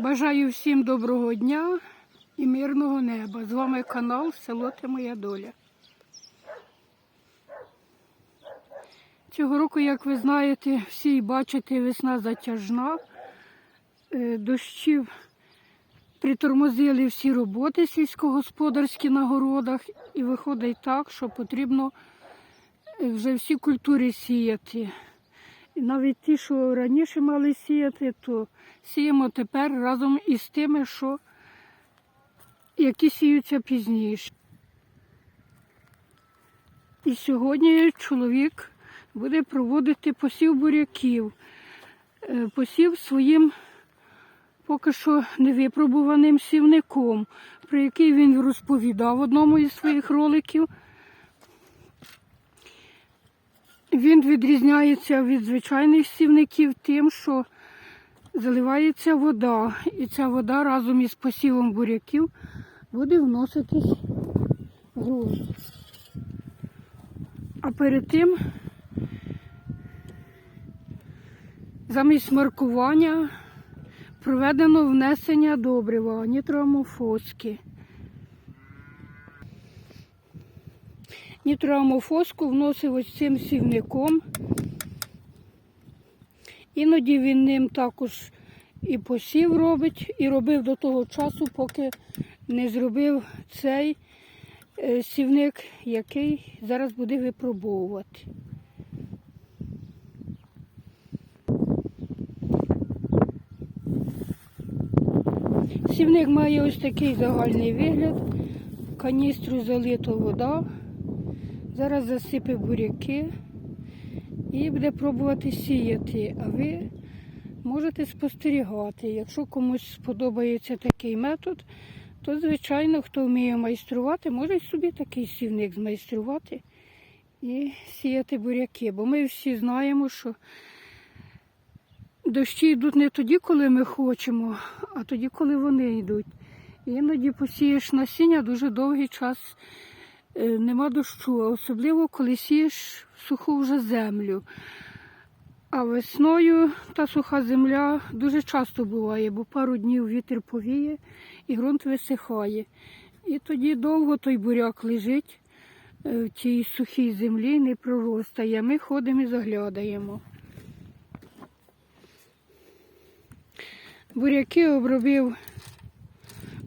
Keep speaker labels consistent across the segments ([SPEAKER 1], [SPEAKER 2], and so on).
[SPEAKER 1] Бажаю всім доброго дня і мирного неба. З вами канал Село Ти Моя Доля. Цього року, як ви знаєте, всі бачите, весна затяжна, Е, дощів притормозили всі роботи сільськогосподарські на городах, і виходить так, що потрібно е, вже всі культури сіяти. Навіть ті, що раніше мали сіяти, то сіємо тепер разом із тими, що які сіються пізніше. І сьогодні чоловік буде проводити посів буряків, Е, посів своїм поки що невипробуваним сівником, про який він розповідав в одному із своїх роликів. Він відрізняється від звичайних сівників тим, що заливається вода, і ця вода разом із посівом буряків буде вноситись в. А перед тим замість маркування проведено внесення добрива нітроамофоски. Нітроамофоску вносив ось цим сівником. Іноді він ним також і посів робить, і робив до того часу, поки не зробив цей е, сівник, який зараз буде випробовувати. Сівник має ось такий загальний вигляд. Каністру залито вода. Зараз засипе буряки і буде пробувати сіяти. А ви можете спостерігати. Якщо комусь сподобається такий метод, то, звичайно, хто вміє майструвати, може собі такий сівник змайструвати і сіяти буряки. Бо ми всі знаємо, що дощі йдуть не тоді, коли ми хочемо, а тоді, коли вони йдуть. Іноді посієш насіння дуже довгий час нема дощу, а особливо коли сієш суху вже землю. А весною та суха земля дуже часто буває, бо пару днів вітер повіє і ґрунт висихає. І тоді довго той буряк лежить е, в тій сухій землі, не проростає. Ми ходимо і заглядаємо. Буряки обробив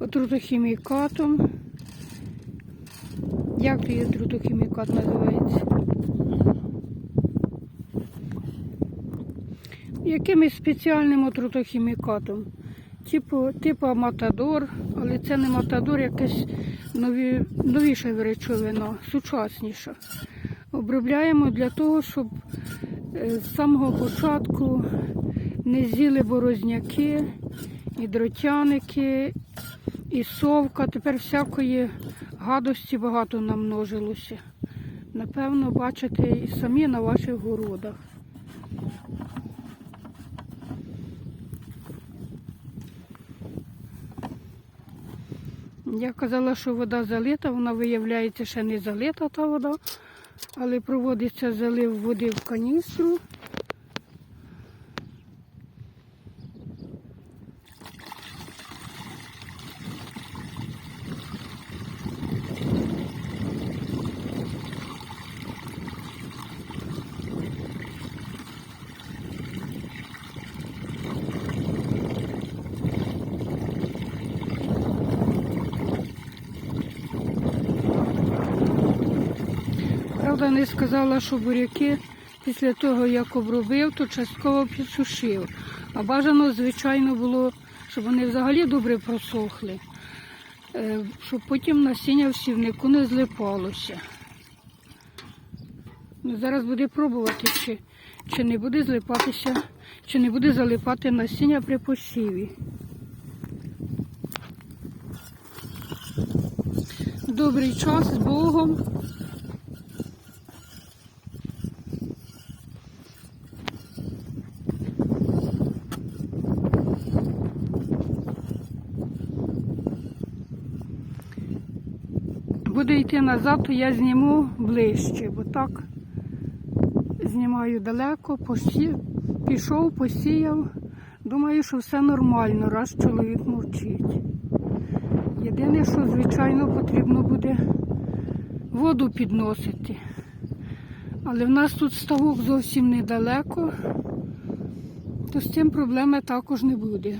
[SPEAKER 1] отрутохімікатом. Як той отрутохімікат називається? Якимось спеціальним отрутохімікатом. Типу, типу Матадор, але це не Матадор, якась нові, новіша речовина, сучасніша. Обробляємо для того, щоб е, з самого початку не з'їли борозняки, і дротяники, і совка. Тепер всякої гадості багато намножилося. Напевно, бачите і самі на ваших городах. Я казала, що вода залита, вона виявляється ще не залита та вода, але проводиться залив води в каністру. Правда, не сказала, що буряки після того, як обробив, то частково підсушив. А бажано, звичайно, було, щоб вони взагалі добре просохли, е, щоб потім насіння в сівнику не злипалося. Ну, Зараз буде пробувати, чи, чи не буде злипатися, чи не буде залипати насіння при посіві. Добрий час з Богом. Буде йти назад, я зніму ближче, бо так знімаю далеко, посі... пішов, посіяв, Думаю, що все нормально, раз чоловік мовчить. Єдине, що, звичайно, потрібно буде воду підносити. Але в нас тут ставок зовсім недалеко, то з цим проблеми також не буде.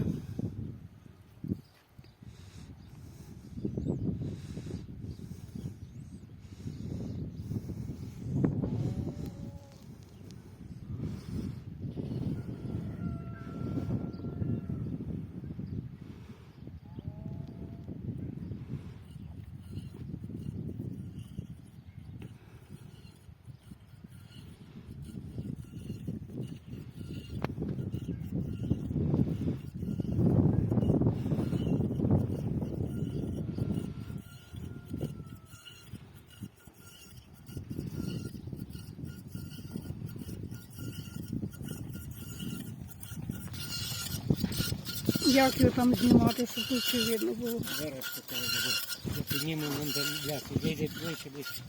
[SPEAKER 1] Як його там знімати, щоб тут все видно було.
[SPEAKER 2] Зараз покажу. Я підніму вон там ляки. Йде ближче, ближче.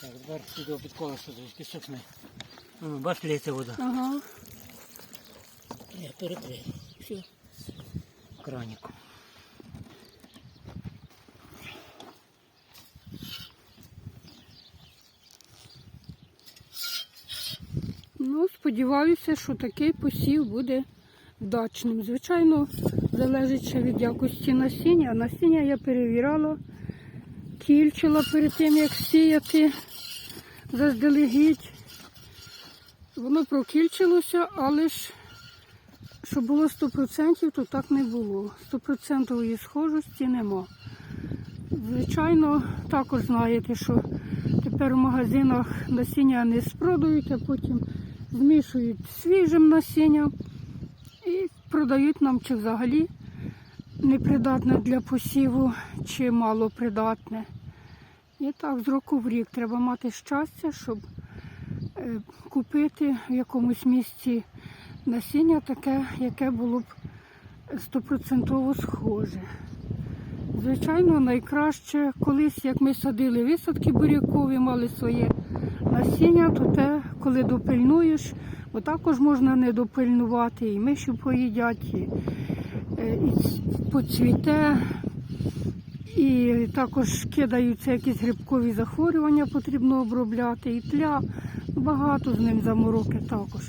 [SPEAKER 2] Так, тепер сюди під колесо трішки сухне. Ну, бачите, лється вода.
[SPEAKER 1] Ага.
[SPEAKER 2] Я перекрию. Все. Кранику.
[SPEAKER 1] Ну, сподіваюся, що такий посів буде вдачним. Звичайно, залежить ще від якості насіння. Насіння я перевіряла, кільчила перед тим, як сіяти заздалегідь. Воно прокільчилося, але ж щоб було 100%, то так не було. 100% схожості нема. Звичайно, також знаєте, що тепер в магазинах насіння не спродають, а потім змішують свіжим насінням і продають нам чи взагалі непридатне для посіву, чи малопридатне. І так, з року в рік треба мати щастя, щоб е, купити в якомусь місці насіння таке, яке було б стопроцентово схоже. Звичайно, найкраще колись, як ми садили висадки бурякові, мали своє насіння, то те, коли допильнуєш, бо також можна не допильнувати, і миші поїдять, і, е, і поцвіте, і також кидаються якісь грибкові захворювання, потрібно обробляти, і тля, багато з ним замороки також.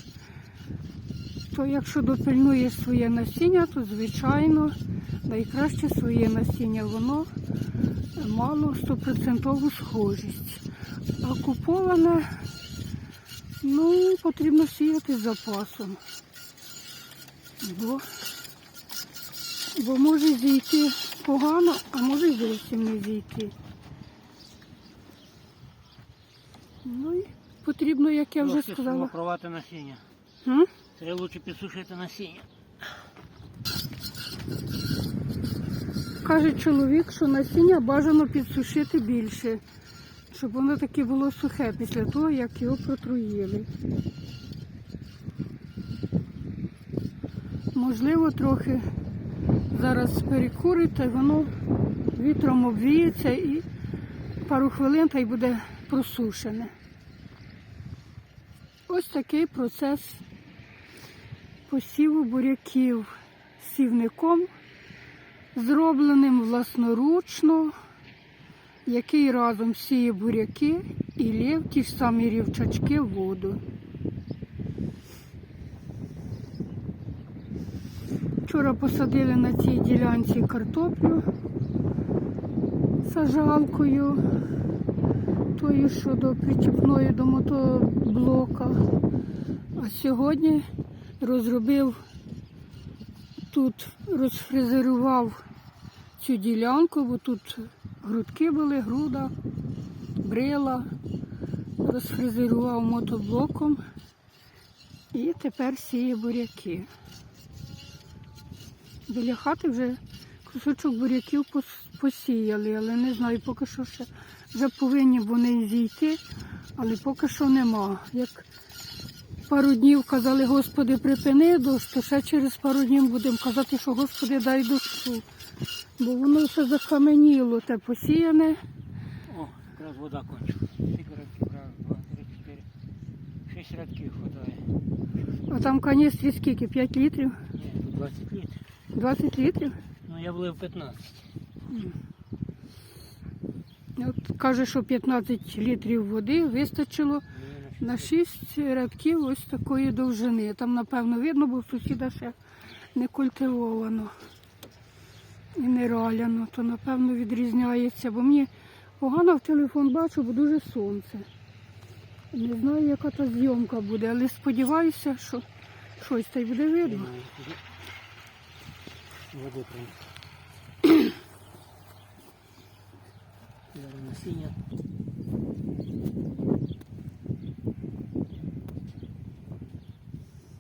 [SPEAKER 1] То якщо допильнуєш своє насіння, то звичайно найкраще своє насіння, воно мало стопроцентову схожість. А куповане, ну, потрібно сіяти з запасом. Бо, бо може зійти погано, а може зовсім не зійти. Ну і потрібно, як я вже сказала.
[SPEAKER 2] сформувати насіння.
[SPEAKER 1] М?
[SPEAKER 2] Треба лучше підсушити насіння.
[SPEAKER 1] Каже чоловік, що насіння бажано підсушити більше, щоб воно таке було сухе після того, як його протруїли. Можливо, трохи зараз й воно вітром обвіється і пару хвилин та й буде просушене. Ось такий процес посіву буряків сівником зробленим власноручно, який разом сіє буряки і лє в ті ж самі рівчачки в воду. Вчора посадили на цій ділянці картоплю сажалкою, тою, що до причіпної до мотоблока. А сьогодні розробив тут розфрезерував цю ділянку, бо тут грудки були, груда, брила, розфрезерував мотоблоком і тепер сіє буряки. Біля хати вже кусочок буряків посіяли, але не знаю, поки що ще вже повинні вони зійти, але поки що нема. Як пару днів казали, Господи, припини дощ, то ще через пару днів будемо казати, що Господи, дай дощу. Бо воно все закаменіло, те посіяне.
[SPEAKER 2] О, якраз вода кончилась. Скільки разів? Раз, два, три, чотири. 6 рядків хватає.
[SPEAKER 1] А там каністрі скільки? 5 літрів?
[SPEAKER 2] Ні, тут 20 літрів.
[SPEAKER 1] 20 літрів?
[SPEAKER 2] Ну я влив 15.
[SPEAKER 1] От каже, що 15 літрів води вистачило на 6 рядків ось такої довжини. Там, напевно, видно, бо сусіда ще не культивовано і нераляно, то напевно відрізняється, бо мені погано в телефон бачу, бо дуже сонце. Не знаю, яка та зйомка буде, але сподіваюся, що щось та й буде видно.
[SPEAKER 2] Води прям. Насіння.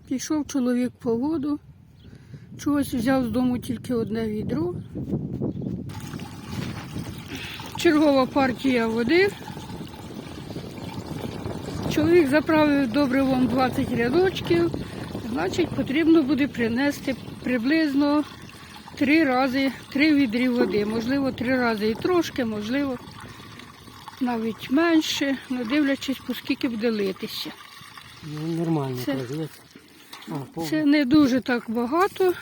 [SPEAKER 1] Пішов чоловік по воду, чогось взяв з дому тільки одне відро. Чергова партія води. Чоловік заправив добривом 20 рядочків, значить потрібно буде принести приблизно три рази, три відрі води. Можливо, три рази і трошки, можливо, навіть менше, ну дивлячись, по скільки буде литися.
[SPEAKER 2] Ну, нормально
[SPEAKER 1] Це-. Це не дуже так багато,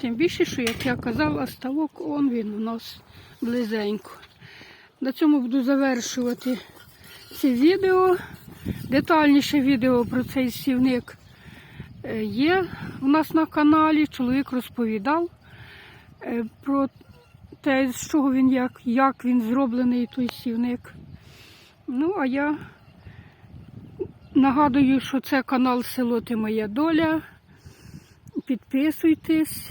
[SPEAKER 1] тим більше, що, як я казала, ставок он він у нас близенько. На цьому буду завершувати це відео. Детальніше відео про цей сівник е, є у нас на каналі. Чоловік розповідав е, про те, з чого він як, як він зроблений той сівник. Ну, а я Нагадую, що це канал Село Ти Моя Доля. Підписуйтесь,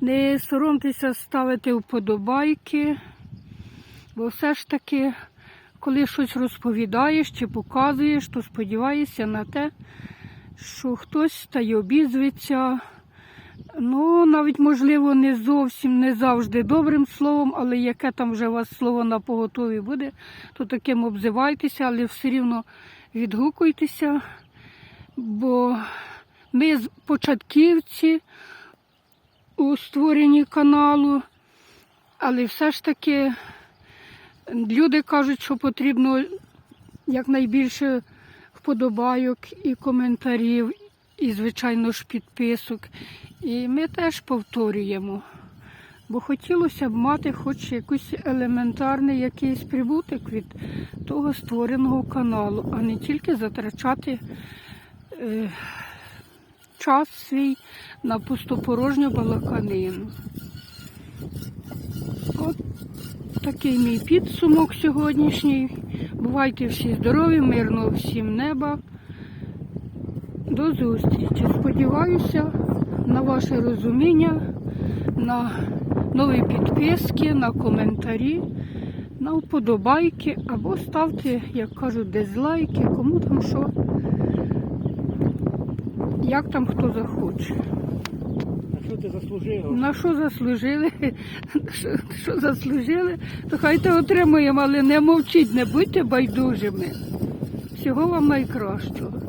[SPEAKER 1] не соромтеся ставити вподобайки, бо все ж таки, коли щось розповідаєш чи показуєш, то сподіваєшся на те, що хтось та й обізветься. Ну, навіть, можливо, не зовсім не завжди добрим словом, але яке там вже у вас слово на поготові буде, то таким обзивайтеся, але все рівно відгукуйтеся, бо ми з- початківці у створенні каналу, але все ж таки люди кажуть, що потрібно якнайбільше вподобайок і коментарів, і, звичайно ж, підписок. І ми теж повторюємо. Бо хотілося б мати хоч якийсь елементарний якийсь прибуток від того створеного каналу, а не тільки затрачати е, час свій на пустопорожню балаканину. От такий мій підсумок сьогоднішній. Бувайте всі здорові, мирного всім неба. До зустрічі. Сподіваюся на ваше розуміння, на нові підписки, на коментарі, на вподобайки або ставте, як кажуть, дизлайки, кому там що, як там хто захоче.
[SPEAKER 2] Що ти заслужив?
[SPEAKER 1] На що заслужили? Що, що заслужили, то хай те отримуємо, але не мовчіть, не будьте байдужими. Всього вам найкращого.